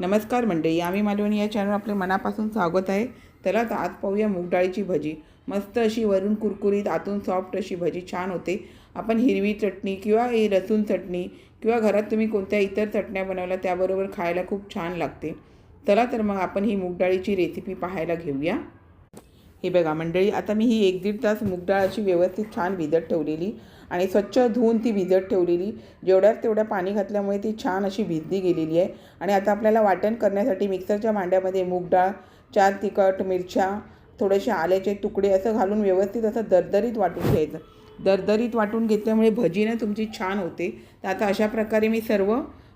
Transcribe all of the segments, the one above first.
नमस्कार मंडळी आम्ही मालवणी या चॅनल आपले मनापासून स्वागत आहे. चला तर आज पाहूया मूगडाळीची भजी. मस्त अशी वरून कुरकुरीत आतून सॉफ्ट अशी भजी छान होते. आपण हिरवी चटणी किंवा ही लसूण चटणी किंवा घरात तुम्ही कोणत्या इतर चटण्या बनवल्या त्याबरोबर खायला खूप छान लागते. चला तर मग आपण ही मूगडाळीची रेसिपी पाहायला घेऊया. हे बघा मंडळी आता मी ही एक दीड तास मूगडाळ अशी व्यवस्थित छान भिजत ठेवलेली आणि स्वच्छ धुवून ती भिजत ठेवलेली. जेवढ्यात तेवढ्या पाणी घातल्यामुळे ती छान अशी भिजली गेलेली आहे. आणि आता आपल्याला वाटण करण्यासाठी मिक्सरच्या भांड्यामध्ये मूगडाळ चार तिखट मिरच्या थोडेसे आल्याचे तुकडे असं घालून व्यवस्थित असं दरदरीत वाटून घ्यायचं. दरदरीत वाटून घेतल्यामुळे भजी ना तुमची छान होते. तर आता अशा प्रकारे मी सर्व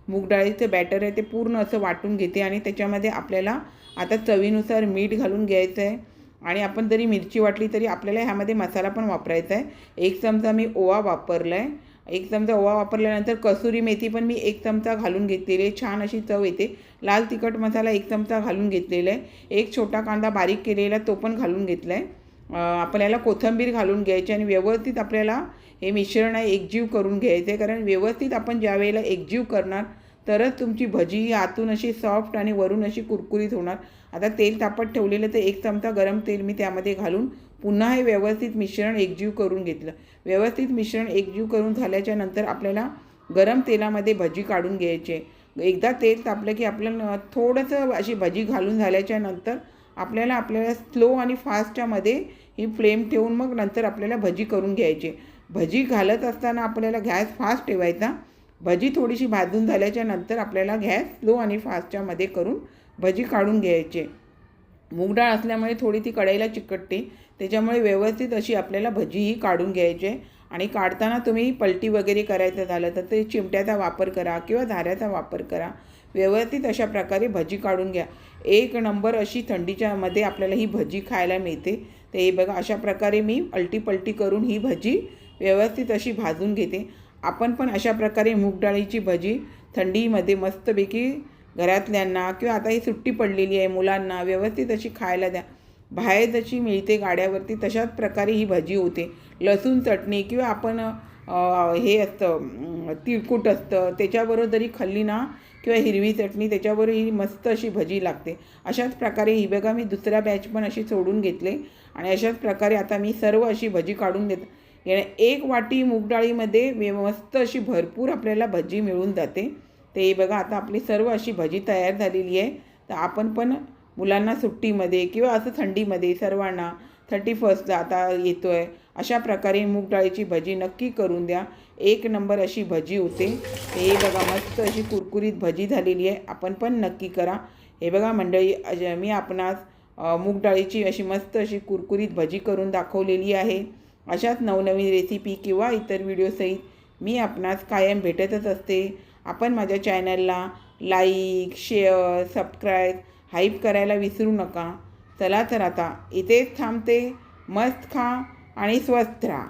मूगडाळीचं बॅटर आहे ते पूर्ण असं वाटून घेते आणि त्याच्यामध्ये आपल्याला आता चवीनुसार मीठ घालून घ्यायचं आहे. आणि आपण जरी मिरची वाटली तरी आपल्याला ह्यामध्ये मसाला पण वापरायचा आहे. एक चमचा मी ओवा वापरला आहे. एक चमचा ओवा वापरल्यानंतर कसुरी मेथी पण मी एक चमचा घालून घेतलेली आहे. छान अशी चव येते. लाल तिखट मसाला एक चमचा घालून घेतलेला आहे. एक छोटा कांदा बारीक केलेला तो पण घालून घेतला आहे आपल्याला कोथिंबीर घालून घ्यायची आणि व्यवस्थित आपल्याला हे मिश्रण आहे एकजीव करून घ्यायचं आहे. कारण व्यवस्थित आपण ज्या वेळेला एकजीव करणार तरच तुमची भजी ही आतून अशी सॉफ्ट आणि वरून अशी कुरकुरीत होणार. आता तेल तापत ठेवलेलं तर एक चमचा गरम तेल मी त्यामध्ये घालून पुन्हा हे व्यवस्थित मिश्रण एकजीव करून घेतलं. व्यवस्थित मिश्रण एकजीव करून झाल्याच्यानंतर आपल्याला गरम तेलामध्ये भजी काढून घ्यायचे. एकदा तेल तापलं की आपल्याला थोडंसं अशी भजी घालून झाल्याच्यानंतर आपल्याला आपल्याला स्लो आणि फास्टच्यामध्ये ही फ्लेम ठेवून मग नंतर आपल्याला भजी करून घ्यायची. भजी घालत असताना आपल्याला गॅस फास्ट ठेवायचा. भजी थोडीशी भाजून झाल्याच्यानंतर आपल्याला गॅस स्लो आणि फास्टच्यामध्ये करून भजी काढून घ्यायचे. मूग डाळ असल्यामुळे थोडी ती कढईला चिकटते. त्याच्यामुळे व्यवस्थित अशी आपल्याला भजीही काढून घ्यायची. आहे आणि काढताना तुम्ही पलटी वगैरे करायचं झालं तर ते चिमट्याचा वापर करा किंवा धाऱ्याचा वापर करा. व्यवस्थित अशा प्रकारे भजी काढून घ्या. एक नंबर अशी थंडीच्या मध्ये आपल्याला ही भजी खायला मिळते. ते बघा अशा प्रकारे मी पलटी पलटी करून ही भजी व्यवस्थित अशी भाजून घेते. आपण पण अशा प्रकारे मूग डाळीची भजी थंडीमध्ये मस्तपैकी घरातल्यांना किंवा आता ही सुट्टी पडलेली आहे मुलांना व्यवस्थित अशी खायला द्या. बाहेर जशी मिळते गाड्यावरती तशाच प्रकारे ही भजी होते. लसूण चटणी किंवा आपण हे असतं तिळकूट असतं त्याच्याबरोबर जरी खाल्ली ना किंवा हिरवी चटणी त्याच्याबरोबर ही मस्त अशी भजी लागते. अशाच प्रकारे ही बघा मी दुसऱ्या बॅच पण अशी सोडून घेतले आणि अशाच प्रकारे आता मी सर्व अशी भजी काढून देत एक वाटी मूगडाळीमध्ये मस्त अशी भरपूर आपल्याला भजी मिळून जाते. ते बघा आता आपली सर्व अशी भजी तयार झालेली आहे. तर आपण पण मुलांना सुट्टीमध्ये किंवा असं थंडीमध्ये सर्वांना थर्टी फर्स्टला आता येतो आहे अशा प्रकारे मूग डाळीची भजी नक्की करून द्या. एक नंबर अशी भजी होते. हे बघा मस्त अशी कुरकुरीत भजी झालेली आहे. आपण पण नक्की करा. हे बघा मंडळी मी आपणास मूग डाळीची अशी मस्त अशी कुरकुरीत भजी करून दाखवलेली आहे. अशाच नवनवीन रेसिपी किंवा इतर व्हिडिओसहित मी आपणास कायम भेटतच असते. आपण माझ्या चॅनलला लाईक शेअर सबस्क्राईब हाईप करायला विसरू नका. चला तर आता इथेच थांबते. मस्त खा आणि स्वस्थ राहा.